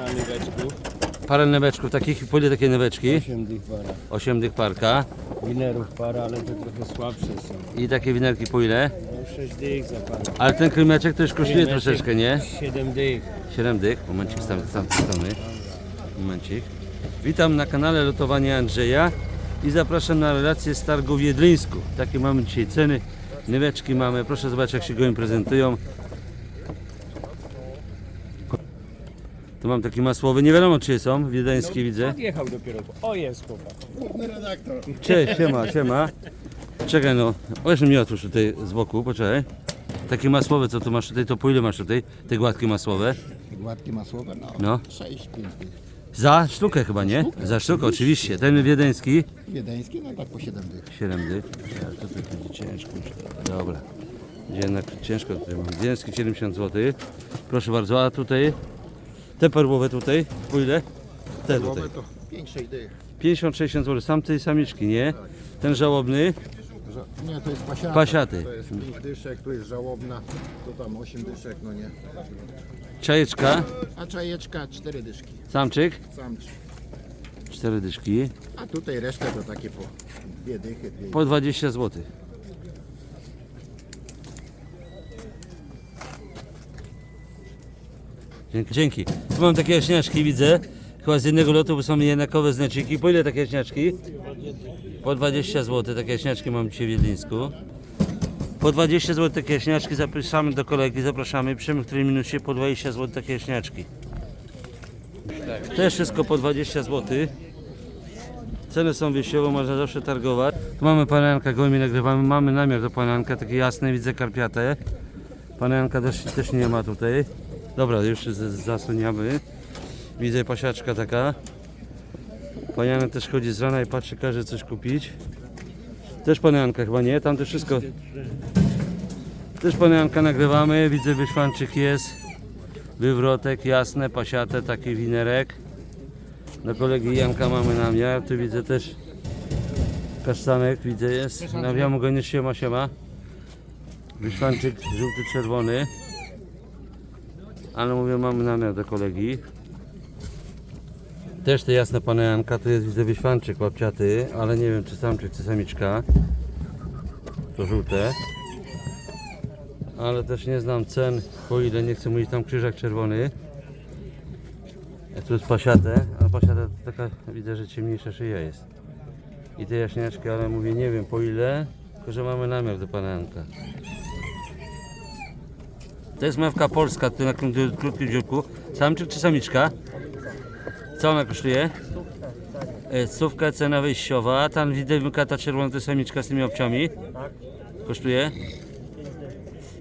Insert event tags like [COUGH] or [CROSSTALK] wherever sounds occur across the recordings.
Nyweczków, Parę neweczków takich, po ile takie neweczki? 8 dych para. 8 dych parka. Winerów para, ale to trochę słabsze są. I takie winerki po ile? No 6 dych za parę. Ale ten krymeczek to już kosztuje Krymeczek troszeczkę, nie? 7 dych. 7 dych. Momencik z tamtej strony. Momencik. Witam na kanale Lotowania Andrzeja i zapraszam na relację z targu w Jedlińsku. Takie mamy dzisiaj ceny. Nyweczki mamy. Proszę zobaczyć jak się gołym prezentują. Tu mam taki masłowy. Nie wiadomo czy są. Wiedeński widzę. Odjechał dopiero. O jest chłopak. Cześć, siema, siema. Czekaj no, weź mnie otwórz tutaj z boku, poczekaj. Takie masłowe, co tu masz tutaj, to po ile masz tutaj? Te gładkie masłowe? Gładkie masłowe, no. No. 6, 5 dych. Za sztukę chyba, nie? Za sztukę, oczywiście. Ten wiedeński, Wiedeńskie, no tak po 7 dych. 7 dych. Ja, to tutaj będzie ciężko. Dobra. Jednak ciężko tutaj mam. Wiedeński 70 zł. Proszę bardzo, a tutaj te perłowe tutaj, po ile? Te tutaj. to 5, 6 dych. 50-60 zł, sam tej samiczki, nie? Ten żałobny, Ża- Nie, to jest pasiaty. Pasiaty. To jest 5 dyszek, tu jest żałobna, to tam 8 dyszek, no nie. czajeczka, A czajeczka 4 dyszki. samczyk, Samczy. 4 dyszki. A tutaj resztę to takie po 2 dychy, 2 Po 20 zł. Dzięki. Tu mam takie jaśniaczki, widzę. Chyba z jednego lotu, bo są jednakowe znaczniki. Po ile takie jaśniaczki? Po 20 zł. Takie jaśniaczki mam dzisiaj w Wiedlińsku. Po 20 zł takie jaśniaczki zapraszamy do kolegi, zapraszamy. Przy której minucie po 20 zł takie jaśniaczki. Też wszystko po 20 zł. Ceny są wyjściowe, można zawsze targować. Tu mamy panenkę, gołymi nagrywamy. Mamy namiar do panenka, takie jasne, widzę karpiate. Panenka też, też nie ma tutaj. Dobra, już zasuniamy. Widzę pasiaczka taka. Panianek też chodzi z rana i patrzy, każe coś kupić. Też panianka chyba nie, tam też wszystko. Też panianka nagrywamy, widzę wyszwanczyk jest. Wywrotek, jasne, pasiate, taki winerek. Do kolegi Janka mamy namiar. Tu widzę też kasztanek, widzę jest. Nawiamu go nie siema, siema. Wyszwanczyk żółty, czerwony. Ale mówię, mamy namiar do kolegi. Też te jasne pana Janka, tu jest widzę wyświanczyk łapciaty, ale nie wiem czy samczyk, czy samiczka. To żółte. Ale też nie znam cen, po ile nie chcę mówić tam krzyżak czerwony. Tu jest pasiatę, a pasiata to taka widzę, że ciemniejsza szyja jest. I te jaśniaczki, ale mówię nie wiem po ile, tylko że mamy namiar do pana Janka. To jest mewka polska, tu na krótkim, krótkim dziurku. Samczyk czy samiczka? Co ona kosztuje? E, Stówka cena wyjściowa. Tam widzę ta czerwona to samiczka z tymi obciami. Kosztuje?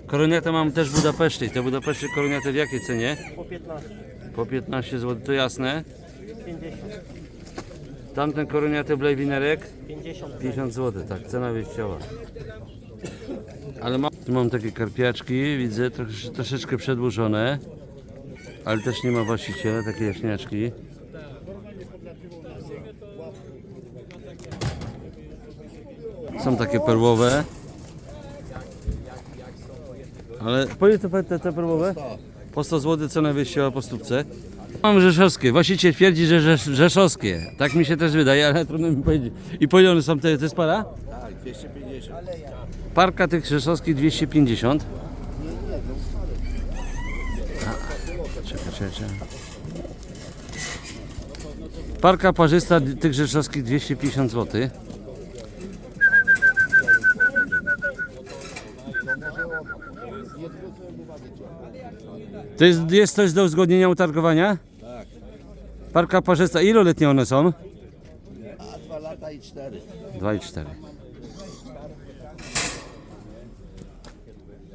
Koroniatę mam też w Budapeszcie. Te Budapeszcie koroniaty w jakiej cenie? Po 15, Po 15 zł, to jasne. 50, Tamten koroniaty blejwinerek 50 50 zł, tak, cena wyjściowa. Ale mam, tu mam takie karpiaczki, widzę trosz, troszeczkę przedłużone, ale też nie ma właściciela, takie jaśniaczki. Są takie perłowe. Ale po ile te, te, te perłowe? Po 100 zł cena wyjściowa po stópce. Mam rzeszowskie. Właściciel twierdzi, że rzesz, rzeszowskie. Tak mi się też wydaje, ale trudno mi powiedzieć. I po ile one są te, to jest para? Tak, 250. Parka tych rzeszowskich 250. A, Czekaj, czekaj, czekaj. Parka parzysta tych rzeszowskich 250 zł. To jest, jest coś do uzgodnienia utargowania? Tak. Parka parzysta, iloletnie one są? A 2 lata i 4. 2 i 4.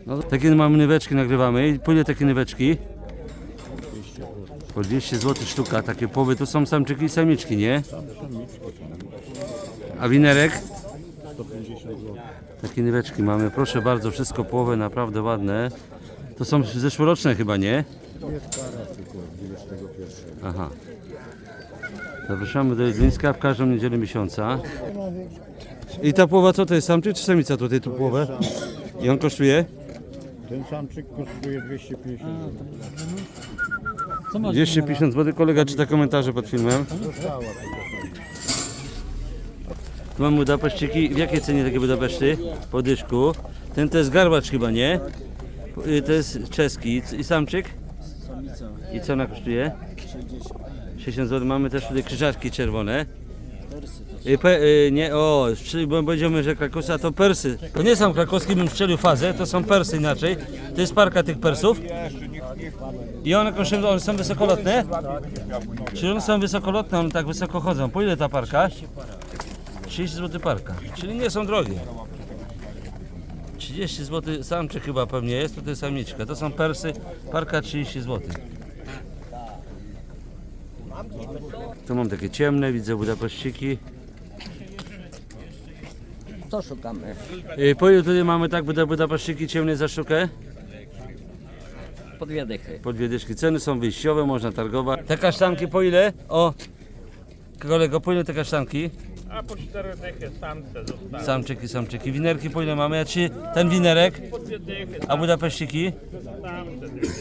No, takie mamy nyweczki, nagrywamy. Po ile takie nyweczki? Po 200 zł sztuka, takie połowy. Tu są samczyki i samiczki, nie? A winerek? 150 zł. Takie nyweczki mamy. Proszę bardzo, wszystko połowy, naprawdę ładne. To są zeszłoroczne chyba, nie? Aha. Zapraszamy do Jedlińska w każdą niedzielę miesiąca. I ta połowa co to jest? Samczyk czy samica tutaj tu połowę? I on kosztuje? Ten samczyk kosztuje 250 zł. 250 zł. Kolega czyta komentarze pod filmem. Tu mam Budapeszczyki. W jakiej cenie takie Budapeszty? Po dyszku. Ten to jest garbacz chyba, nie? Y, To jest czeski. I samczyk? I co ona kosztuje? 60 zł. Mamy też tutaj krzyżaczki czerwone. Y, Pe, y, nie, o, bo będziemy, że Krakowska to Persy. To nie są krakowskie, bym strzelił fazę, to są Persy inaczej. To jest parka tych Persów. I one kosztują, one są wysokolotne? Czyli one są wysokolotne, one tak wysoko chodzą. Po ile ta parka? 30 zł parka, czyli nie są drogie. 30 zł samczyk chyba pewnie jest, tutaj samiczka. To są Persy, parka 30 zł. Tu mam takie ciemne, widzę Budapeszciki. To szukamy. Y, Po ile tutaj mamy tak Buda- Budapeszczyki ciemne za sztukę? Po dwie dychy. Ceny są wyjściowe, można targować. Te kasztanki po ile? O! Kolego, po ile te kasztanki? A po cztery dychy samce zostały. Samczyki, samczyki. Winerki po ile mamy? A czy ten winerek? Po dwie dychy A Budapeszczyki? samce, dwie dychy.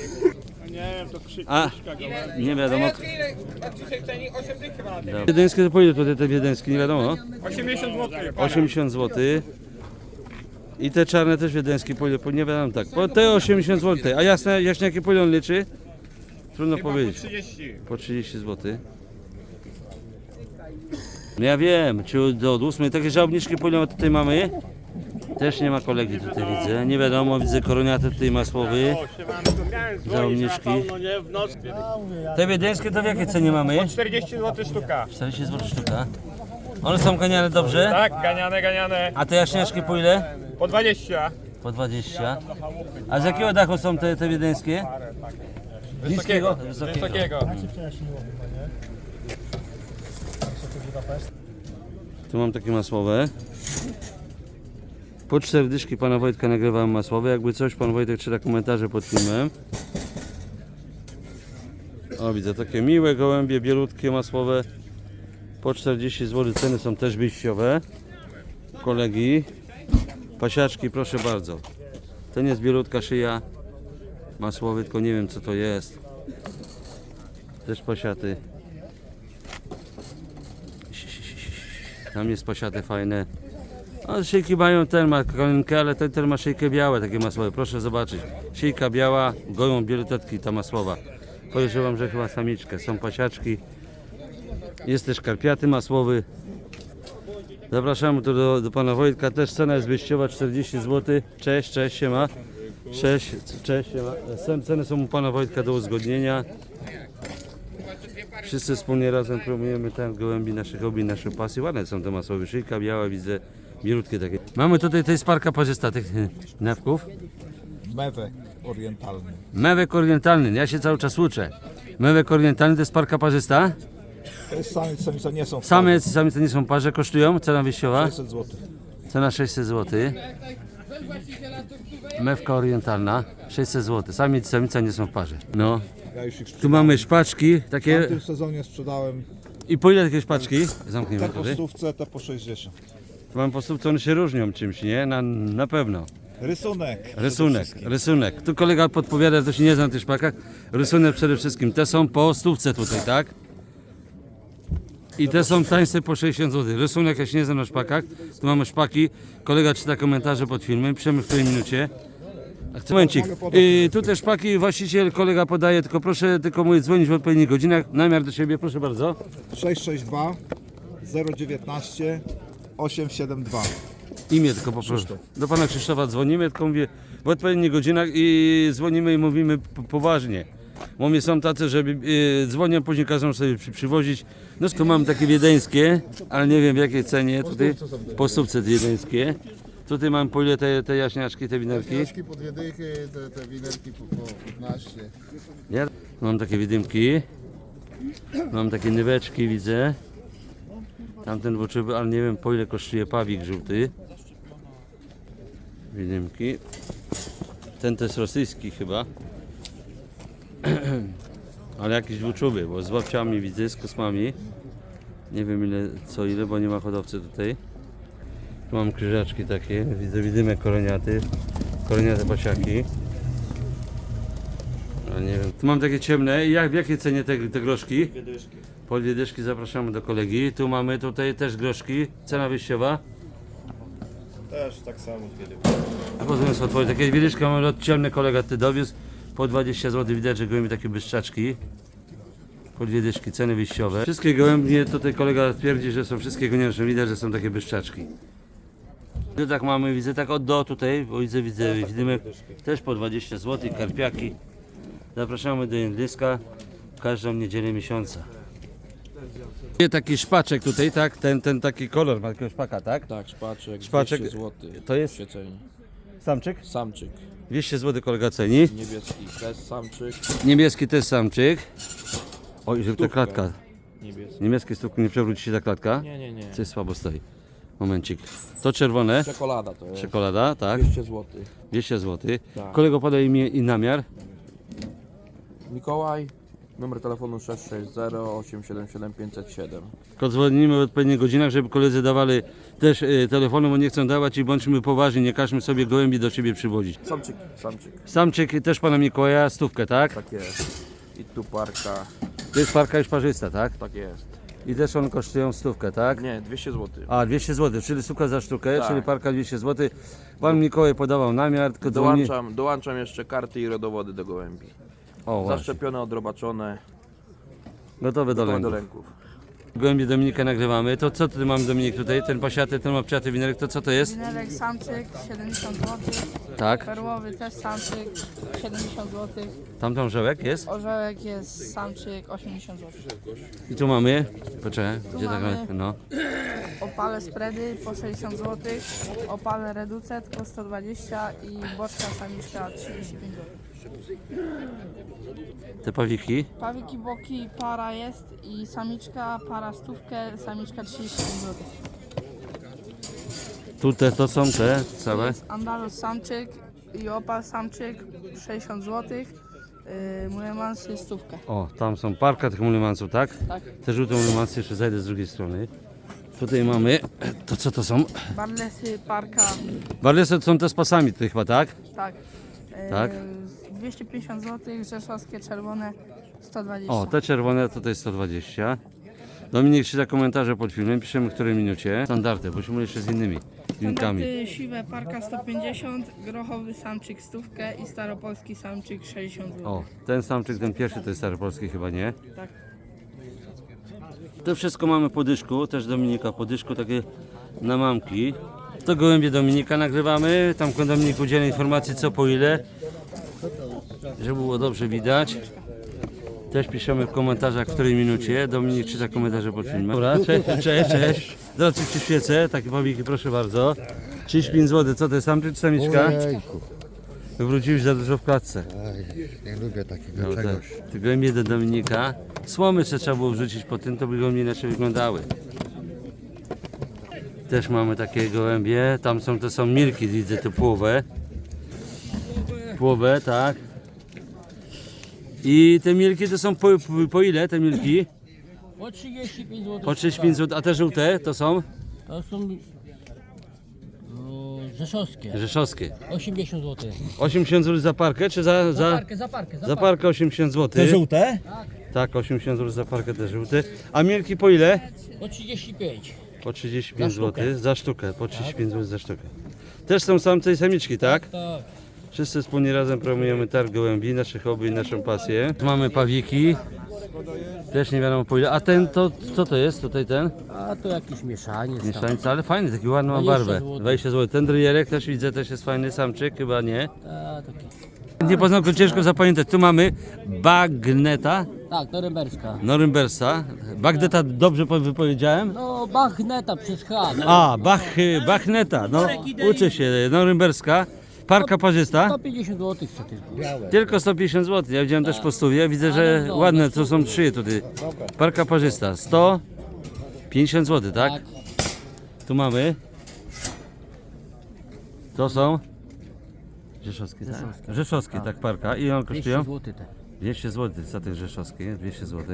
No nie wiem, to krzyk A, nie wiadomo. Ile? A dzisiaj ceni 8 dychy ma na tym. Wiedeńskie to po ile tutaj te wiedeńskie? Nie wiadomo. 80 zł. 80 zł. I te czarne też wiedeńskie po ile? Po, nie wiadomo tak. Po te 80 zł. A jasne, jaśniaki po ile on liczy? Trudno powiedzieć. 30. Po 30 zł. No ja wiem, czy do 8. Takie żałobniczki ile tutaj mamy? Też nie ma kolegi tutaj widzę. Nie wiadomo, widzę koroniaty tutaj masłowy. Noc. Te wiedeńskie to w jakiej cenie mamy? 40 zł sztuka. 40 zł sztuka. One są ganiane dobrze? Tak, ganiane, ganiane. A te jaśniaczki po ile? Po 20. Po 20. A z jakiego dachu są te, te wiedeńskie? Wysokiego. Wysokiego. Wysokiego. Tu mam takie masłowe. Po cztery dyszki pana Wojtka nagrywałem masłowe. Jakby coś, pan Wojtek czyta komentarze pod filmem. O, widzę takie miłe gołębie, bielutkie, masłowe. Po 40 zł ceny są też wyjściowe. Kolegi. Pasiaczki, proszę bardzo. Ten jest bielutka szyja. Masłowy, tylko nie wiem co to jest. Też pasiaty. Tam jest pasiate fajne. A szyjki mają ten ale ten, ten ma szyjkę białe, takie masłowe. Proszę zobaczyć. Szyjka biała, gołą bielutetki ta masłowa. Podejrzewam, że chyba samiczkę. Są pasiaczki. Jest też karpiaty masłowy. Zapraszamy tu do, do pana Wojtka. Też cena jest wyjściowa 40 zł. Cześć, cześć, siema. Cześć, cześć, siema. Cen- Ceny są u pana Wojtka do uzgodnienia. Wszyscy wspólnie razem promujemy ten gołębi naszych hobby, nasze pasje. Ładne są te masowe. Szyjka biała, widzę, bielutkie takie. Mamy tutaj, to jest parka parzysta tych e, nawków. Mewek orientalny. Mewek orientalny, ja się cały czas uczę. Mewek orientalny to jest parka parzysta. To jest samiec, samica nie są w Same samice nie są parze, kosztują, cena wyjściowa. 600 zł. Cena 600 zł. Mewka orientalna 600 zł. Samiec i samica nie są w parze. No. Ja już ich Tu sprzedałem. mamy szpaczki W takie. tym sezonie sprzedałem I po ile takie szpaczki? te Zamkniemy po tutaj. stówce, te po 60. Mam po prostu one się różnią czymś, nie? Na, na pewno. Rysunek. przede Rysunek, wszystkim. rysunek. Tu kolega podpowiada, to się nie zna na tych szpakach. Rysunek przede wszystkim. Te są po stówce tutaj, tak? I te są tańsze po 60 zł. Rysunek ja się nie znam na szpakach. Tu mamy szpaki. Kolega czyta komentarze pod filmem. Piszemy w której minucie. Momencik. Y, tu te szpaki właściciel, kolega podaje, tylko proszę tylko mówić, dzwonić w odpowiednich godzinach. Namiar do siebie, proszę bardzo. 662 019 872. Imię tylko poproszę. Do pana Krzysztofa dzwonimy, tylko mówię w odpowiednich godzinach i dzwonimy i mówimy p- poważnie. Bo mnie są tacy, że y, dzwonią, później każą sobie przy, przywozić. No tu mam takie wiedeńskie, ale nie wiem w jakiej cenie. Tutaj po stówce te wiedeńskie. Tutaj mam po ile te, te jaśniaczki, te winerki. Jaśki po dwie dychy, te, te winerki po, po 15. Ja mam takie widymki. Mam takie nyweczki, widzę. Tamten dwuczyby, ale nie wiem po ile kosztuje pawik żółty. Widymki. Ten to jest rosyjski chyba. [CLEARS THROAT] ale jakiś dwuczuby, bo z łapciami widzę, z kosmami. Nie wiem ile, co ile, bo nie ma hodowcy tutaj. Tu mam krzyżaczki takie, widzę widymek koroniaty. Koroniate pasiaki. Ja nie wiem. Tu mam takie ciemne. I Jak, w jakiej cenie te, te groszki? Dwie dyszki. Po dwie dyszki zapraszamy do kolegi. Tu mamy tutaj też groszki. Cena wyjściowa. Też tak samo kiedy. A pozwolę sobie otworzyć. Takie dwie dyszki mamy od ciemny kolega ty dowiózł. Po 20 zł widać, że gołębie takie byszczaczki. Po dwie dyszki, ceny wyjściowe. Wszystkie gołębie, tutaj kolega twierdzi, że są wszystkie goniężne. Widać, że są takie byszczaczki. Tu tak mamy, widzę tak od do tutaj, bo widzę, widzę, widzimy też po 20 zł, karpiaki. Zapraszamy do Jędliska każdą niedzielę miesiąca. Taki szpaczek tutaj, tak? Ten, ten taki kolor ma takiego szpaka, tak? Tak, szpaczek, Szpaczek. 200 zł. To jest się ceni. samczyk? Samczyk, 200 zł kolega ceni. niebieski też samczyk, Niebieski też samczyk. Oj, żeby Stówka. klatka. niebieski. Niemieckie stópki nie przewróci się ta klatka. Nie, nie, nie. Coś słabo stoi. Momencik. To czerwone. Czekolada to jest. Czekolada, tak. 200 zł. 200 zł. Tak. Kolego podaj imię i namiar. Mikołaj, numer telefonu 660 877 507. Tylko dzwonimy w odpowiednich godzinach, żeby koledzy dawali też y, telefony, bo nie chcą dawać i bądźmy poważni, nie każmy sobie gołębi do siebie przywozić. Samczyk, samczyk, Samczyk też pana Mikołaja, stówkę, tak? tak jest. I tu parka, To jest parka już parzysta, tak? tak jest. I też one kosztują stówkę, tak? Nie, 200 zł. A, 200 zł, czyli sztuka za sztukę, Tak. czyli parka 200 zł. Pan Mikołaj podawał namiar, tylko dzwoni... Dołączam, dołączam jeszcze karty i rodowody do gołębi. O, właśnie. Zaszczepione, odrobaczone, Gotowe do gotowe do lęku. ręków. Gołębie Dominika nagrywamy. To co ty mamy Dominik tutaj? Ten pasiaty, ten mapciaty winerek, to co to jest? Winerek samczyk 70 zł, Tak. perłowy też samczyk 70 zł, Tamten żołek jest? orzełek jest samczyk 80 zł. I tu mamy... Poczekaj, gdzie tak mamy- No. Opale spready po 60 zł, opale reducet po 120 i boczka samiczka 35 zł. Te pawiki. Pawiki boki para jest i samiczka para stówkę, samiczka 35 zł. Tu te, to są te całe. Jest Andalus samczyk i opal samczyk 60 zł, yy, Mulemans jest stówkę. O, tam są parka tych mulimanców, tak? Tak. Te żółte mulimancy, jeszcze zajdę z drugiej strony. Tutaj mamy, to co to są? Barlesy parka Barlesy to są te z pasami tutaj chyba, tak? Tak. E, Tak? 250 zł, rzeszowskie czerwone 120. O, te czerwone tutaj 120. Dominik czyta komentarze pod filmem, piszemy w której minucie. Standardy, bo się jeszcze z innymi linkami. Standardy siwe parka 150, grochowy samczyk stówkę i staropolski samczyk 60 zł. O, ten samczyk, ten pierwszy to jest staropolski chyba, nie? Tak. To wszystko mamy po dyszku, też Dominika po dyszku, takie na mamki. To gołębie Dominika nagrywamy, tam Dominik udziela informacji co po ile, żeby było dobrze widać. Też piszemy w komentarzach w której minucie. Dominik czyta komentarze pod filmem. Dobra, cześć, cześć, cześć. Zobaczcie ci świecę, takie pawiki proszę bardzo. 35 zł, co to jest samczyk czy samiczka? Ojejku, Wróciłeś za dużo w klatce. aj, nie lubię takiego No, te, czegoś. te gołębie do Dominika. Słomy jeszcze trzeba było wrzucić po tym, to by gołębie inaczej wyglądały. Też mamy takie gołębie. Tam są, to są milki, widzę, te płowe. Płowe, tak. I te milki to są po, po ile te milki? Po 35 zł. Po 35 zł. A te żółte to są To są o, rzeszowskie. rzeszowskie. 80 zł. 80 zł za parkę, czy za, Za za, parkę, za parkę, za za parkę. parkę 80 zł? Te żółte? Tak, 80 zł za parkę te żółte. A milki po ile? Po 35. Po 35 Za sztukę. zł za sztukę, po 35 zł za sztukę. Też są samce i samiczki, tak? Tak. Wszyscy wspólnie razem promujemy targ gołębi, nasze hobby i naszą pasję. Mamy pawiki. Też nie wiadomo po ile. A ten to co to jest? Tutaj ten? A to jakieś mieszanie. tam. Mieszańca, ale fajny, taki ładny ma 20 barwę. zł. 20 zł. Ten dryjerek też widzę, też jest fajny samczyk, chyba nie. A, taki. Nie poznam, ciężko zapamiętać. Tu mamy Bagneta Tak, norymberska. Norymbersa. Bagneta dobrze po- wypowiedziałem? No, Bachneta przez H. No, A, Bach, Bachneta, no uczy się, Norymberska. Parka parzysta. 150 zł chce tylko. Tylko 150 zł. Ja widziałem też po stówie. Widzę, że no, ładne to są trzy tutaj. Parka parzysta. 150 zł, tak? Tak. Tu mamy. To są. Rzeszowskie, tak? Rzeszowskie, tak, parka. I one 200 kosztują? zł te. 200 zł za tych rzeszowskie, 200 zł.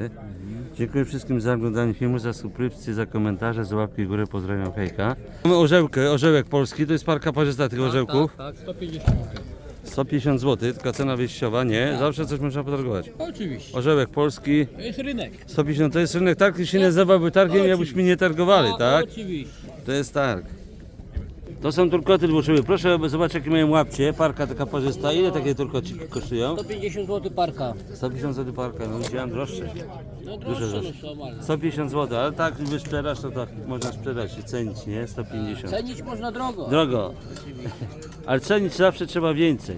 Dziękuję wszystkim za oglądanie filmu, za subskrypcję, za komentarze, za łapki w górę, pozdrawiam hejka. Mamy orzełkę, orzełek polski, to jest parka parzysta tych orzełków. Tak, tak, 150 zł. 150 zł, taka cena wyjściowa, nie? Zawsze coś można potargować. Oczywiście. Orzełek polski, To jest rynek. 150, to jest rynek targ, się nazywałby targiem, jakbyśmy nie targowali, tak? Oczywiście. To jest targ. To są turkoty dwuszyły. Proszę zobaczyć jakie mają łapcie. Parka taka parzysta. Ile takie turkociki kosztują? 150 zł parka. 150 zł parka, no widziałem droższe. No Dużo droższe no są, ale... 150 zł, ale tak wysprzedasz, to tak można sprzedać i cenić, nie? 150. Cenić można drogo. Drogo. Ale cenić zawsze trzeba więcej.